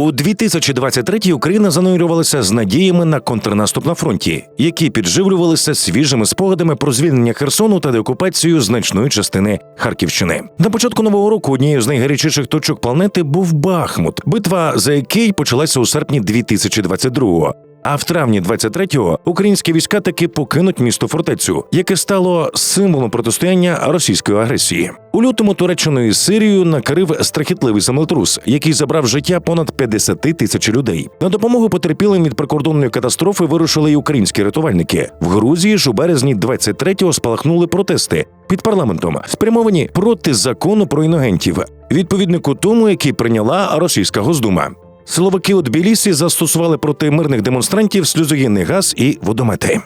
У 2023-й Україна занурювалася з надіями на контрнаступ на фронті, які підживлювалися свіжими спогадами про звільнення Херсону та деокупацію значної частини Харківщини. На початку нового року однією з найгарячіших точок планети був Бахмут, битва за який почалася у серпні 2022-го. А в травні 23-го українські війська таки покинуть місто фортецю, яке стало символом протистояння російської агресії. У лютому Туреччину і Сирію накрив страхітливий землетрус, який забрав життя понад 50 тисяч людей. На допомогу потерпілим від прикордонної катастрофи вирушили й українські рятувальники. В Грузії ж у березні 23-го спалахнули протести під парламентом, спрямовані проти закону про іногентів, відповіднику тому, який прийняла російська госдума. Силовики у Тбілісі застосували проти мирних демонстрантів сльозогінний газ і водомети.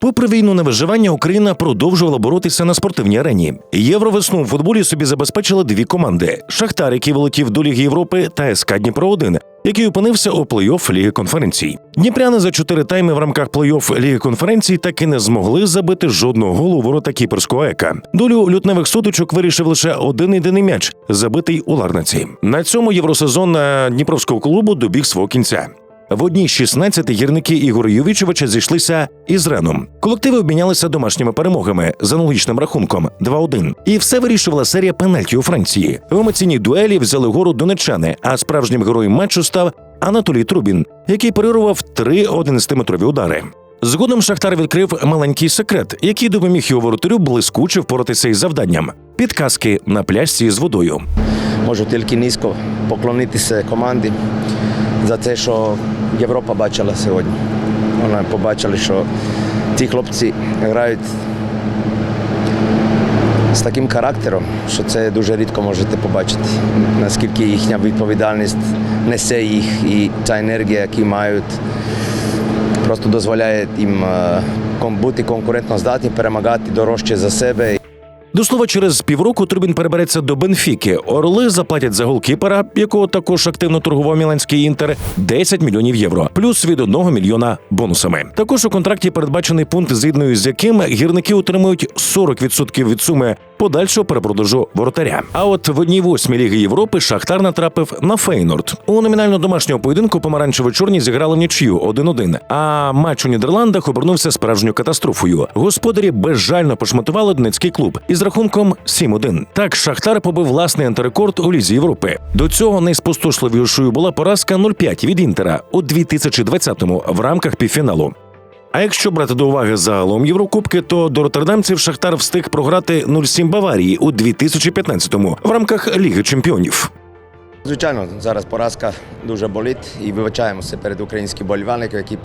Попри війну на виживання, Україна продовжувала боротися на спортивній арені. Євровесну у футболі собі забезпечили дві команди: Шахтар, який вилетів до Ліги Європи, та СК Дніпро 1 який опинився у плей-офф Ліги конференцій. Дніпряни за чотири тайми в рамках плей-офф Ліги конференцій так і не змогли забити жодного голу ворота кіперського ека. Долю лютневих сутичок вирішив лише один єдиний м'яч, забитий у Ларнаці. На цьому євросезон на Дніпровського клубу добіг свого кінця. В одній з 16 гірники Ігоря Ювічевича зійшлися із Реном. Колективи обмінялися домашніми перемогами з аналогічним рахунком 2-1. І все вирішувала серія пенальті у Франції. В емоційній дуелі взяли гору донечани, а справжнім героєм матчу став Анатолій Трубін, який парирував три 11-метрові удари. Згодом Шахтар відкрив маленький секрет, який допоміг його воротарю блискуче впоратися із завданням. Підказки на пляжці з водою. Можу тільки низько поклонитися команді за те, що Європа бачила сьогодні. Вона побачили, що ті хлопці грають з таким характером, що це дуже рідко можете побачити, наскільки їхня відповідальність несе їх і та енергія, яку мають, просто дозволяє їм е, бути конкурентно здатні, перемагати дорожче за себе. До слова, через півроку Трубін перебереться до Бенфіки. Орли заплатять за голкіпера, якого також активно торгував міланський інтер, 10 мільйонів євро, плюс від 1 мільйона бонусами. Також у контракті передбачений пункт, згідно з яким гірники отримують 40% від суми подальшого перепродажу воротаря. А от в одній восьмій ліги Європи Шахтар натрапив на Фейнорд. У номінально домашнього поєдинку помаранчево-чорні зіграли нічию 1-1, А матч у Нідерландах обернувся справжньою катастрофою. Господарі безжально пошматували Донецький клуб із рахунком 7-1. Так Шахтар побив власний антирекорд у лізі Європи. До цього найспустошливішою була поразка 0-5 від Інтера у 2020-му в рамках півфіналу. А якщо брати до уваги загалом Єврокубки, то до роттердамців Шахтар встиг програти 0-7 Баварії у 2015-му в рамках Ліги Чемпіонів. Звичайно, зараз поразка дуже болить і вибачаємося перед українськими болівальниками, які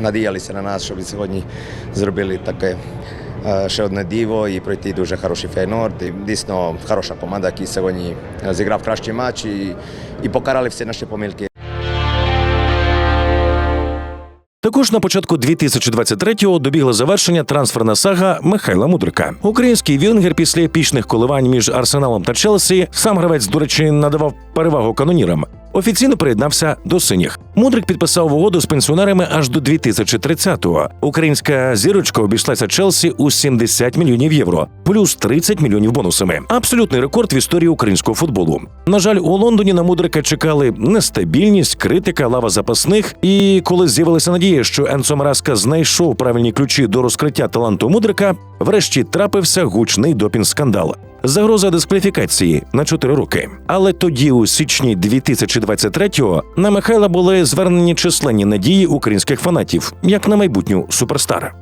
надіялися на нас, щоб сьогодні зробили таке е, ще одне диво і пройти дуже хороший фейнорд. Дійсно хороша команда, яка сьогодні зіграв кращий матч і, і покарали всі наші помилки. Також на початку 2023-го добігла завершення трансферна сага Михайла Мудрика. Український вінгер після епічних коливань між Арсеналом та Челсі сам гравець, до речі, надавав перевагу канонірам. Офіційно приєднався до синіх. Мудрик підписав угоду з пенсіонерами аж до 2030-го. Українська зірочка обійшлася Челсі у 70 мільйонів євро, плюс 30 мільйонів бонусами. Абсолютний рекорд в історії українського футболу. На жаль, у Лондоні на Мудрика чекали нестабільність, критика, лава запасних. І коли з'явилася надія, що Енцо Мараска знайшов правильні ключі до розкриття таланту Мудрика, врешті трапився гучний допінг-скандал. Загроза дискваліфікації на 4 роки. Але тоді, у січні 2023-го, на Михайла були звернені численні надії українських фанатів, як на майбутню суперстар.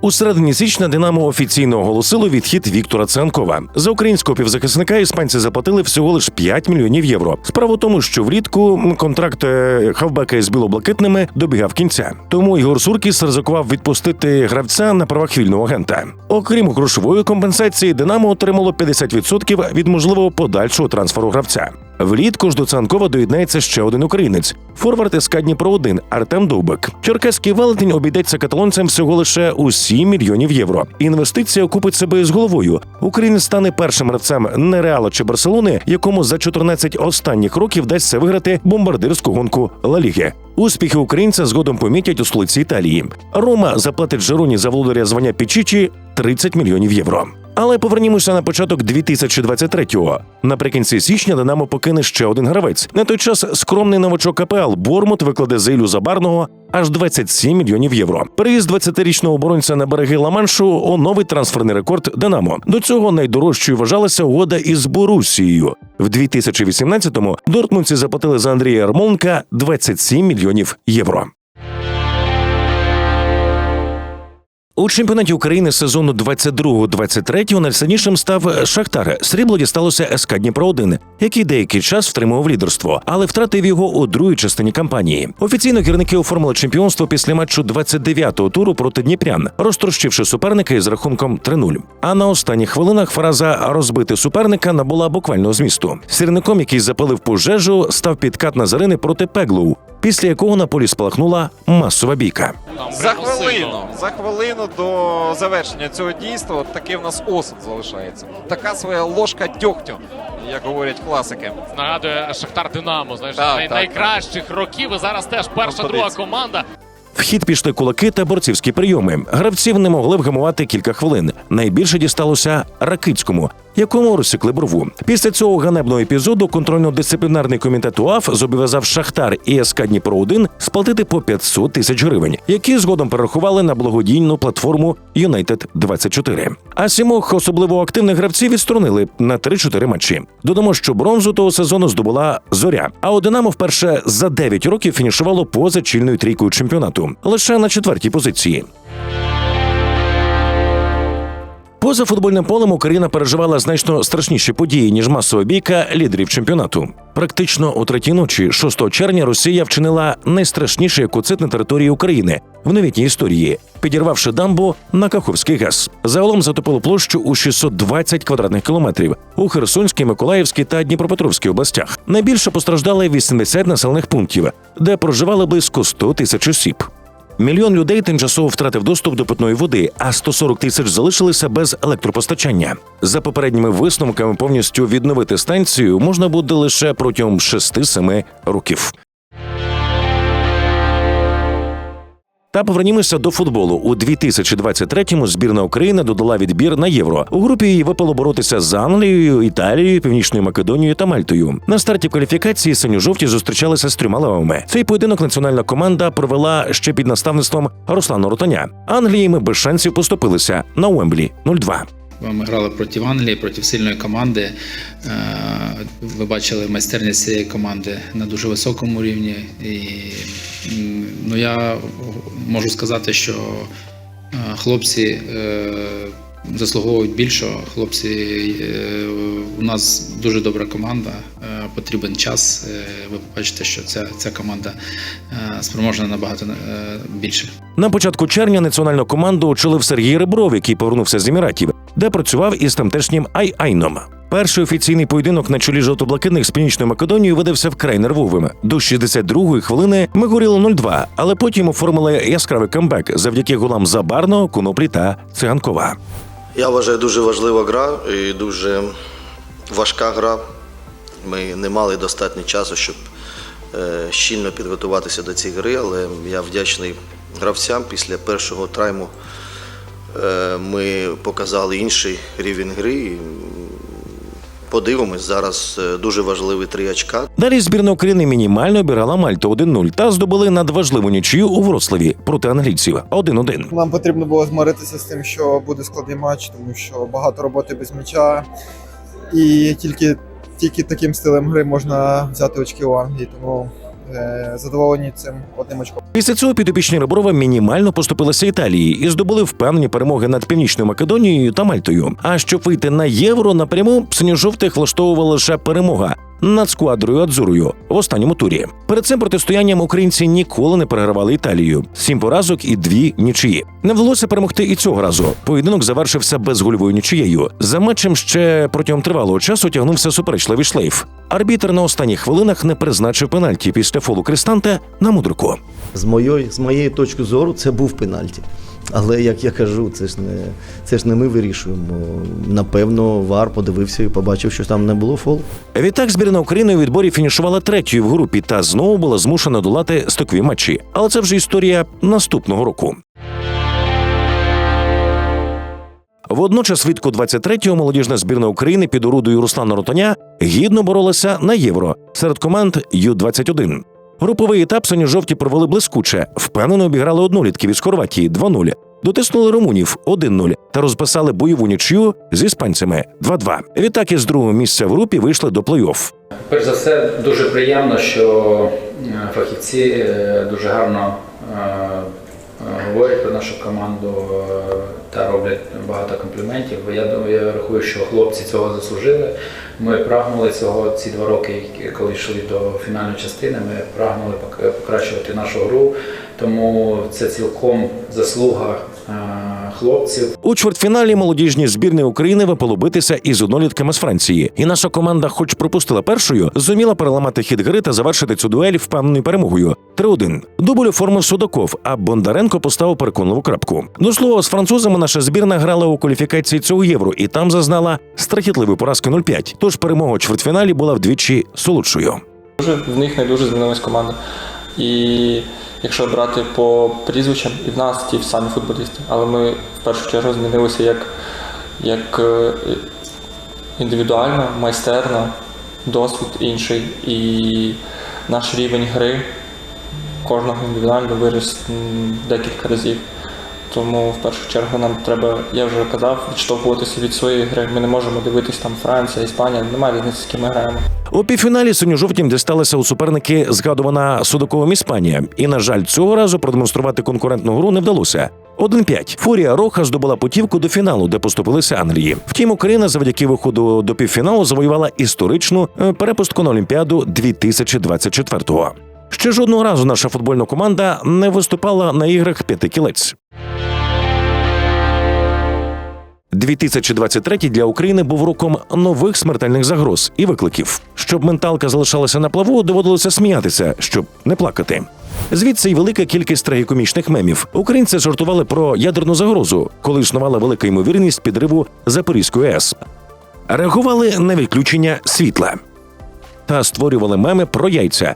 У середині січня Динамо офіційно оголосило відхід Віктора Цианкова. За українського півзахисника іспанці заплатили всього лиш 5 мільйонів євро. Справа в тому, що влітку контракт е, хавбека з білоблакитними добігав кінця. Тому Ігор Суркіс ризикував відпустити гравця на правах вільного агента. Окрім грошової компенсації, Динамо отримало 50% від можливого подальшого трансферу гравця. Влітку ж до Цанкова доєднається ще один українець форвард СК Дніпро 1 Артем Довбик. Черкаський велетень обійдеться каталонцям всього лише у 7 мільйонів євро. Інвестиція окупить себе з головою. Українець стане першим гравцем не Реала чи Барселони, якому за 14 останніх років вдасться виграти бомбардирську гонку Ла Ліги. Успіхи українця згодом помітять у столиці Італії. Рома заплатить Жероні за володаря звання Пічічі 30 мільйонів євро. Але повернімося на початок 2023-го. Наприкінці січня Динамо покине ще один гравець. На той час скромний новачок КПЛ Бормут викладе за Забарного аж 27 мільйонів євро. Переїзд 20-річного оборонця на береги Ла-Маншу оновить трансферний рекорд Динамо. До цього найдорожчою вважалася угода із Борусією. В 2018-му дортмундці заплатили за Андрія Ярмоленка 27 мільйонів євро. У чемпіонаті України сезону 22-23 найсильнішим став Шахтар. Срібло дісталося СК Дніпро 1 який деякий час втримував лідерство, але втратив його у другій частині кампанії. Офіційно гірники оформили чемпіонство після матчу 29-го туру проти Дніпрян, розтрощивши суперника із рахунком 3-0. А на останніх хвилинах фраза розбити суперника набула буквального змісту. Сірником, який запалив пожежу, став підкат Назарини проти Пеглоу, після якого на полі спалахнула масова бійка. За хвилину, за хвилину до завершення цього дійства от такий в нас осад залишається. Така своя ложка дьогтю, як говорять класики. Нагадує Шахтар Динамо. Знаєш, Так, най- так, найкращих років. І зараз теж перша Ну, друга команда. В хід пішли кулаки та борцівські прийоми. Гравців не могли вгамувати кілька хвилин. Найбільше дісталося Ракицькому, якому розсікли брову. Після цього ганебного епізоду контрольно-дисциплінарний комітет УАФ зобов'язав Шахтар і СК Дніпро 1 сплатити по 500 тисяч гривень, які згодом перерахували на благодійну платформу Юнайтед 24 А сімох особливо активних гравців відсторонили на 3-4 матчі. Додамо, що бронзу того сезону здобула зоря. А у Динамо вперше за 9 років фінішувало поза чільною трійкою чемпіонату лише на четвертій позиції. Поза футбольним полем Україна переживала значно страшніші події ніж масова бійка лідерів чемпіонату. Практично о третій ночі, 6 червня, Росія вчинила найстрашніший екоцид на території України в новітній історії, підірвавши дамбу на Каховський ГЕС. Загалом затопило площу у 620 квадратних кілометрів у Херсонській, Миколаївській та Дніпропетровській областях. Найбільше постраждали 80 населених пунктів, де проживали близько 100 тисяч осіб. Мільйон людей тимчасово втратив доступ до питної води, а 140 тисяч залишилися без електропостачання. За попередніми висновками, повністю відновити станцію можна буде лише протягом 6-7 років. Та повернімося до футболу. У 2023-му збірна України додала відбір на євро. У групі її випало боротися з Англією, Італією, Північною Македонією та Мальтою. На старті кваліфікації синьо-жовті зустрічалися з трьома левами. Цей поєдинок національна команда провела ще під наставництвом Руслана Ротаня. Англії ми без шансів поступилися на Уемблі 0-2. Ми грали проти Англії, проти сильної команди. Е, Ви бачили майстерність цієї команди на дуже високому рівні. І ну, я можу сказати, що е, хлопці е, заслуговують більшого. Хлопці, у нас дуже добра команда, потрібен час. Ви побачите, що ця, ця команда спроможна набагато більше. На початку червня національну команду очолив Сергій Ребров, який повернувся з Еміратів, де працював із тамтешнім Ай-Айном. Перший офіційний поєдинок на чолі жовто-блакитних з північною Македонією видався вкрай нервовим. До 62-ї хвилини ми горіли 0-2, але потім оформили яскравий камбек завдяки голам Забарного, Коноплі та Циганкова. Я вважаю, дуже важлива гра і дуже важка гра. Ми не мали достатньо часу, щоб е, щільно підготуватися до цієї гри, але я вдячний гравцям. Після першого трайму ми показали інший рівень гри. Подивимось, зараз е, дуже важливі три очка. Далі збірна України мінімально обіграла Мальту 1-0 та здобули надважливу нічию у Вроцлаві проти англійців 1-1. Нам потрібно було змиритися з тим, що буде складний матч, тому що багато роботи без м'яча. І тільки, тільки таким стилем гри можна взяти очки у Англії. Тому е, задоволені цим одним очком. Після цього підопічні Реброва мінімально поступилися Італії і здобули впевнені перемоги над Північною Македонією та Мальтою. А щоб вийти на євро напряму, синьо-жовтих влаштовувала лише перемога. Над сквадрою Адзурою в останньому турі. Перед цим протистоянням українці ніколи не перегравали Італію. Сім поразок і дві нічиї. Не вдалося перемогти і цього разу. Поєдинок завершився безгольовою нічиєю. За матчем ще протягом тривалого часу тягнувся суперечливий шлейф. Арбітр на останніх хвилинах не призначив пенальті після фолу Кристанте на мудрику. З моєї, з моєї точки зору це був пенальті. Але як я кажу, це ж не це ж не ми вирішуємо. Напевно, Вар подивився і побачив, що там не було фолу. Відтак збірна України у відборі фінішувала третьою в групі та знову була змушена долати стокові матчі. Але це вже історія наступного року. Водночас влітку 23-го молодіжна збірна України під орудою Руслана Ротоня гідно боролася на євро серед команд Ю-21. Груповий етап синьо-жовті провели блискуче, впевнено обіграли однолітків із Хорватії 2-0, дотиснули румунів 1-0 та розписали бойову нічю з іспанцями 2-2. Відтак із другого місця в групі вийшли до плей-офф. Перш за все, дуже приємно, що е, фахівці е, дуже гарно е, говорять про нашу команду е, та роблять багато компліментів. Я думаю, я рахую, що хлопці цього заслужили. Ми прагнули цього ці два роки, коли йшли до фінальної частини. Ми прагнули пок- покращувати нашу гру. Тому це цілком заслуга е, хлопців. У чвертьфіналі молодіжні збірні України випало битися із однолітками з Франції. І наша команда, хоч пропустила першою, зуміла переламати хід гри та завершити цю дуель впевненою перемогою. 3-1. Дубль оформив Судаков, а Бондаренко поставив переконливу крапку. До слова, з французами наша збірна грала у кваліфікації цього євро і там зазнала страхітливої поразки 0-5. Тож перемога у чвертьфіналі була вдвічі солодшою. Дуже в них не дуже змінилась команда. І якщо брати по прізвищам, і в нас ті самі футболісти, але ми в першу чергу змінилися як, як е, індивідуально, майстерно, досвід інший. І наш рівень гри кожного індивідуально виріс декілька разів. Тому в першу чергу нам треба, я вже казав, відштовхуватися від своєї гри. Ми не можемо дивитись там Франція, Іспанія, немає різниці, з ким ми граємо. У півфіналі синьо-жовтім дісталася у суперники згадувана Судаковим Іспанія. І, на жаль, цього разу продемонструвати конкурентну гру не вдалося. 1-5. Фурія Роха здобула путівку до фіналу, де поступилися Англії. Втім, Україна завдяки виходу до півфіналу завоювала історичну е, перепустку на Олімпіаду 2024-го. Ще жодного разу наша футбольна команда не виступала на іграх п'яти кілець. 2023 для України був роком нових смертельних загроз і викликів. Щоб менталка залишалася на плаву, доводилося сміятися, щоб не плакати. Звідси й велика кількість трагікомічних мемів. Українці жартували про ядерну загрозу, коли існувала велика ймовірність підриву Запорізької АЕС. Реагували на відключення світла та створювали меми про яйця.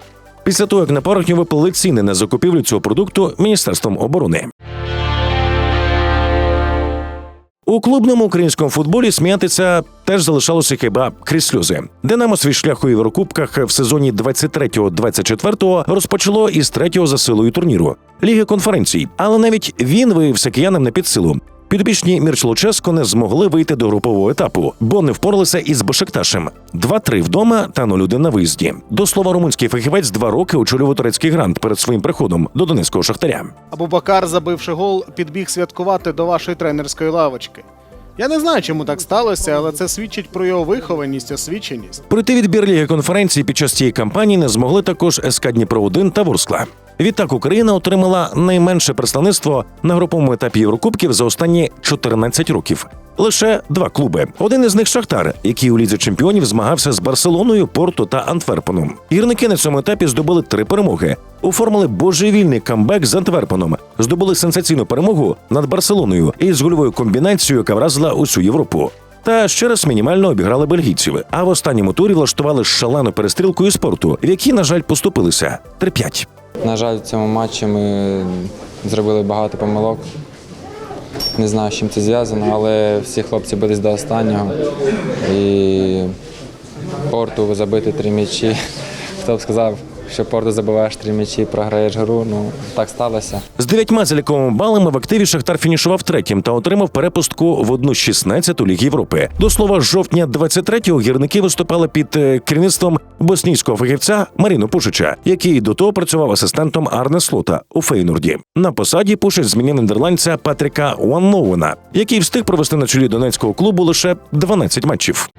Після того, як на поверхню виплили ціни на закупівлю цього продукту Міністерством оборони. У клубному українському футболі сміятися теж залишалося хіба крізь сльози. Динамо свій шлях у Єврокубках в сезоні 23-24 розпочало із третього за силою турніру Ліги конференцій. Але навіть він виявився киянам не під силу. Підопічні Мірч Луческо не змогли вийти до групового етапу, бо не впоралися із Бешикташем. 2-3 вдома та 0-1 на виїзді. До слова, румунський фахівець два роки очолював турецький грант перед своїм приходом до донецького шахтаря. Абубакар, забивши гол, підбіг святкувати до вашої тренерської лавочки. Я не знаю, чому так сталося, але це свідчить про його вихованість, освіченість. Пройти відбір ліги конференції під час цієї кампанії не змогли також СК Дніпро 1 та Ворскла. Відтак Україна отримала найменше представництво на груповому етапі Єврокубків за останні 14 років. Лише два клуби. Один із них Шахтар, який у лізі чемпіонів змагався з Барселоною, Порту та Антверпеном. Гірники на цьому етапі здобули три перемоги. Оформили божевільний камбек з Антверпеном, здобули сенсаційну перемогу над Барселоною із гольовою комбінацією, яка вразила усю Європу. Та ще раз мінімально обіграли бельгійців. А в останньому турі влаштували шалену перестрілку і спорту, в якій, на жаль, поступилися 3-5. На жаль, в цьому матчі ми зробили багато помилок. Не знаю, з чим це зв'язано, але всі хлопці бились до останнього. І порту забити три м'ячі. Хто б сказав, що порту забиваєш три м'ячі, програєш гру. Ну так сталося. З дев'ятьма заліковими балами в активі Шахтар фінішував третім та отримав перепустку в одну 16 Ліг Європи. До слова, з жовтня 23-го гірники виступали під е, керівництвом боснійського фахівця Маріно Пушича, який до того працював асистентом Арне Слота у Фейнурді. На посаді Пушич змінив нідерландця Патріка Уанновена, який встиг провести на чолі донецького клубу лише 12 матчів.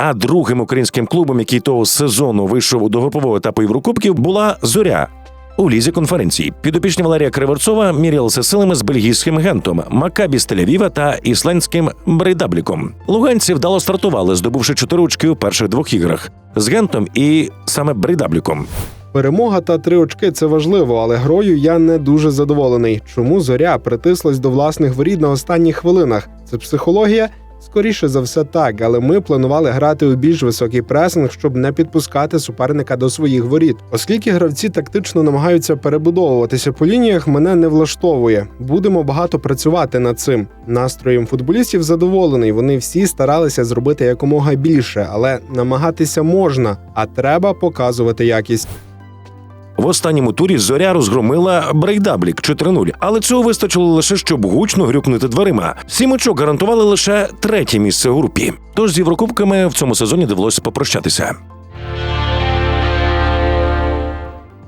А другим українським клубом, який того сезону вийшов до групового етапу Єврокубків, була Зоря. у лізі конференцій. Підопічні Валерія Криворцова мірялися силами з бельгійським гентом, Макабі з та ісландським Брейдабліком. Луганці вдало стартували, здобувши чотири очки у перших двох іграх з гентом і саме Брейдабліком. Перемога та три очки це важливо, але грою я не дуже задоволений. Чому зоря притислась до власних воріт на останніх хвилинах? Це психологія? Скоріше за все так, але ми планували грати у більш високий пресинг, щоб не підпускати суперника до своїх воріт. Оскільки гравці тактично намагаються перебудовуватися по лініях, мене не влаштовує. Будемо багато працювати над цим. Настроєм футболістів задоволений. Вони всі старалися зробити якомога більше, але намагатися можна, а треба показувати якість. Останньому турі зоря розгромила Брейдаблік 4-0, але цього вистачило лише щоб гучно грюкнути дверима. Сім очок гарантували лише третє місце у групі. Тож з Єврокубками в цьому сезоні довелося попрощатися.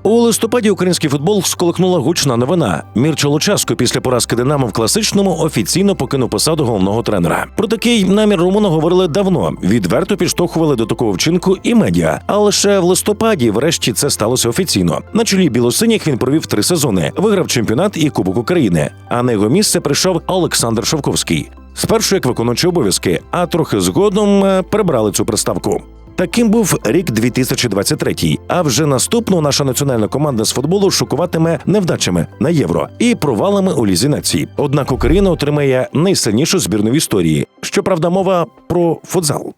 У листопаді український футбол сколихнула гучна новина. Мірчо Лучаско після поразки Динамо в класичному офіційно покинув посаду головного тренера. Про такий намір Румуна говорили давно. Відверто підштовхували до такого вчинку і медіа. А лише в листопаді, врешті, це сталося офіційно. На чолі білосиніх він провів три сезони, виграв чемпіонат і Кубок України. А на його місце прийшов Олександр Шовковський. Спершу як виконуючий обов'язки, а трохи згодом е, прибрали цю приставку. Таким був рік 2023, А вже наступну наша національна команда з футболу шокуватиме невдачами на євро і провалами у лізі націй. Однак Україна отримає найсильнішу збірну в історії. Щоправда, мова про футзал.